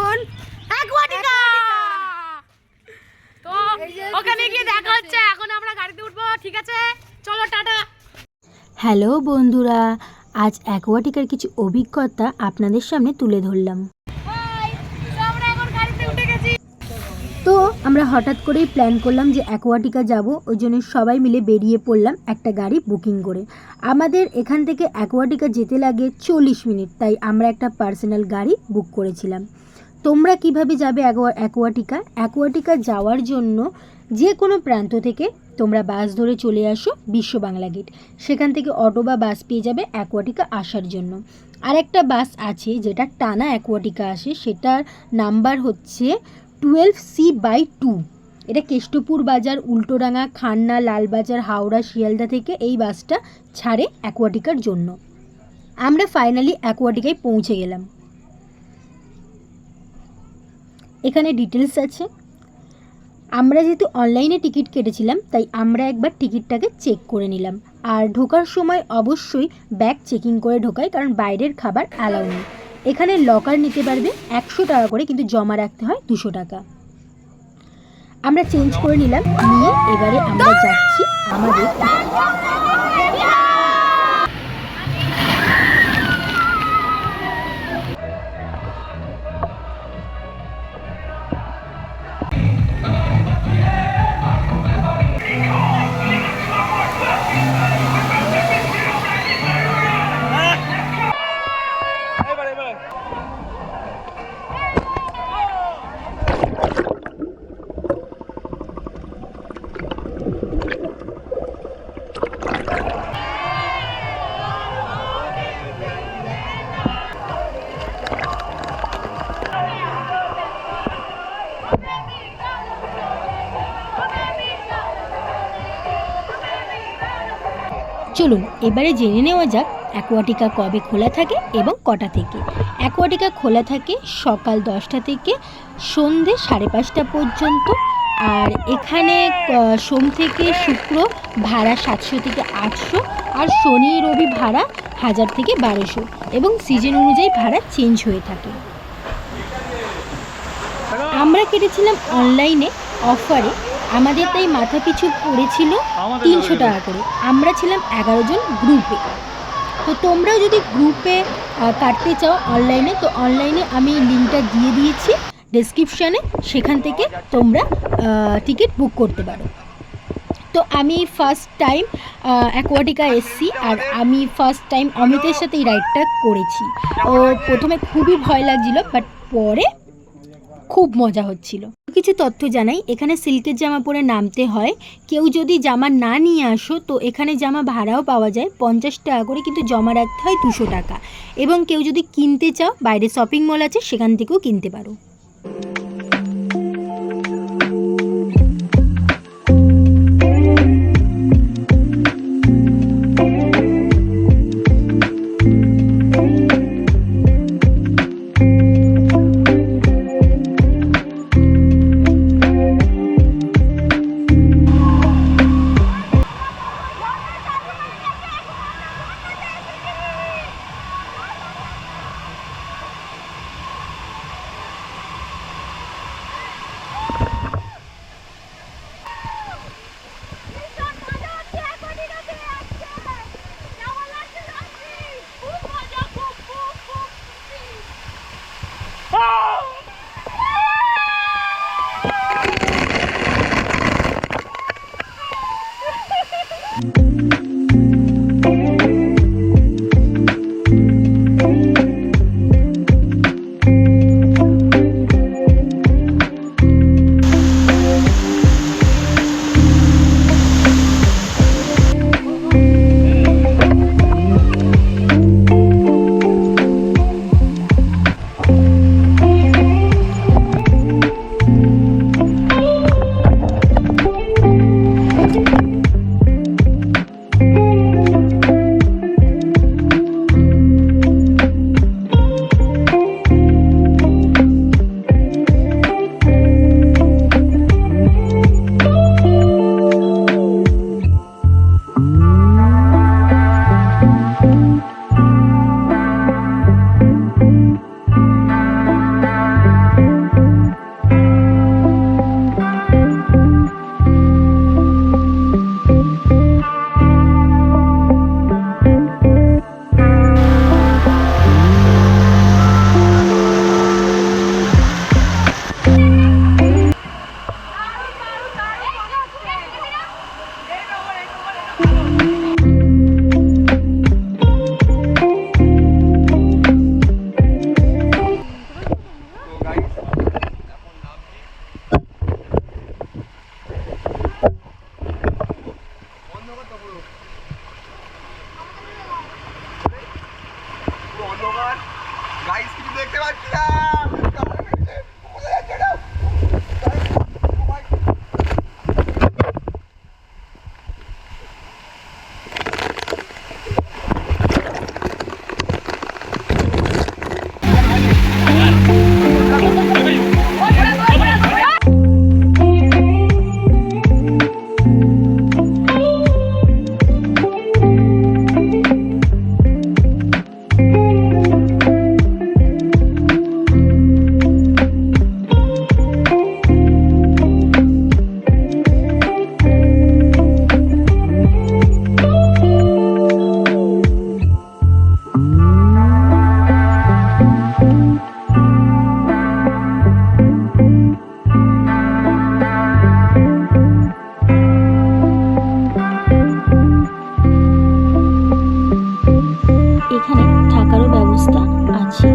এখন অ্যাকোয়াটিকা। তো ওখানে গিয়ে দেখা হচ্ছে এখন আমরা গাড়িতে উঠবো ঠিক আছে? চলো টাটা। হ্যালো বন্ধুরা আজ অ্যাকোয়াটিকার কিছু অভিজ্ঞতা আপনাদের সামনে তুলে ধরলাম। আমরা এখন গাড়িতে উঠে গেছি। তো আমরা হঠাৎ করেই প্ল্যান করলাম যে অ্যাকোয়াটিকা যাব ওই জন্য সবাই মিলে বেরিয়ে পড়লাম একটা গাড়ি বুকিং করে। আমাদের এখান থেকে অ্যাকোয়াটিকা যেতে লাগে চল্লিশ মিনিট তাই আমরা একটা পার্সোনাল গাড়ি বুক করেছিলাম। তোমরা কীভাবে যাবে অ্যাকোয়া- অ্যাকোয়াটিকা? অ্যাকোয়াটিকা যাওয়ার জন্য যে কোনো প্রান্ত থেকে তোমরা বাস ধরে চলে আসো বিশ্ব বাংলা গেট। সেখান থেকে অটো বা বাস পেয়ে যাবে অ্যাকোয়াটিকা আসার জন্য। আরেকটা বাস আছে যেটা টানা অ্যাকোয়াটিকা আসে, সেটার নাম্বার হচ্ছে টুয়েলভ সি বাই টু। এটা কেষ্টপুর বাজার, উল্টোডাঙ্গা, খান্না, লালবাজার, হাওড়া, শিয়ালদা থেকে এই বাসটা ছাড়ে অ্যাকোয়াটিকার জন্য। আমরা ফাইনালি অ্যাকোয়াটিকায় পৌঁছে গেলাম। এখানে ডিটেলস আছে। আমরা যেহেতু অনলাইনে টিকিট কেটেছিলাম, তাই আমরা একবার টিকিটটাকে চেক করে নিলাম। আর ঢোকার সময় অবশ্যই ব্যাগ চেকিং করে ঢোকাই, কারণ বাইরের খাবার অ্যালাউ নেই। এখানে লকার নিতে পারবে একশো টাকা করে, কিন্তু জমা রাখতে হয় দুশো টাকা। আমরা চেঞ্জ করে নিলাম, নিয়ে এবারে আমরা যাচ্ছি আমাদের চলুন, এবারে জেনে নেওয়া যাক অ্যাকোয়াটিকা কবে খোলা থাকে এবং কটা থেকে। অ্যাকোয়াটিকা খোলা থাকে সকাল দশটা থেকে সন্ধে সাড়ে পাঁচটা পর্যন্ত। আর এখানে সোম থেকে শুক্র ভাড়া সাতশো থেকে আটশো আর শনি, রবি ভাড়া হাজার থেকে বারোশো এবং সিজন অনুযায়ী ভাড়া চেঞ্জ হয়ে থাকে। আমরা কেটেছিলাম অনলাইনে অফারে আমাদের তাই মাথা পিছু পড়েছিল তিনশো টাকা করে। আমরা ছিলাম এগারো জন গ্রুপে তো তোমরাও যদি গ্রুপে কাটতে চাও অনলাইনে তো অনলাইনে আমি লিঙ্কটা দিয়ে দিয়েছি ডেসক্রিপশানে সেখান থেকে তোমরা টিকিট বুক করতে পারো। তো আমি ফার্স্ট টাইম অ্যাকোয়াটিকা এসছি আর আমি ফার্স্ট টাইম অমিতের সাথে এই রাইডটা করেছি। ও প্রথমে খুবই ভয় লাগছিল বাট পরে খুব মজা হচ্ছিল। কিছু তথ্য জানাই, এখানে সিল্কের জামা পরে নামতে হয়। কেউ যদি জামা না নিয়ে আসো, তো এখানে জামা ভাড়াও পাওয়া যায়। পঞ্চাশ টাকা করে কিন্তু জমা রাখতে হয় দুশো টাকা। এবং কেউ যদি কিনতে চাও, বাইরে শপিং মল আছে, সেখান থেকেও কিনতে পারো। এখানে থাকারও ব্যবস্থা আছে।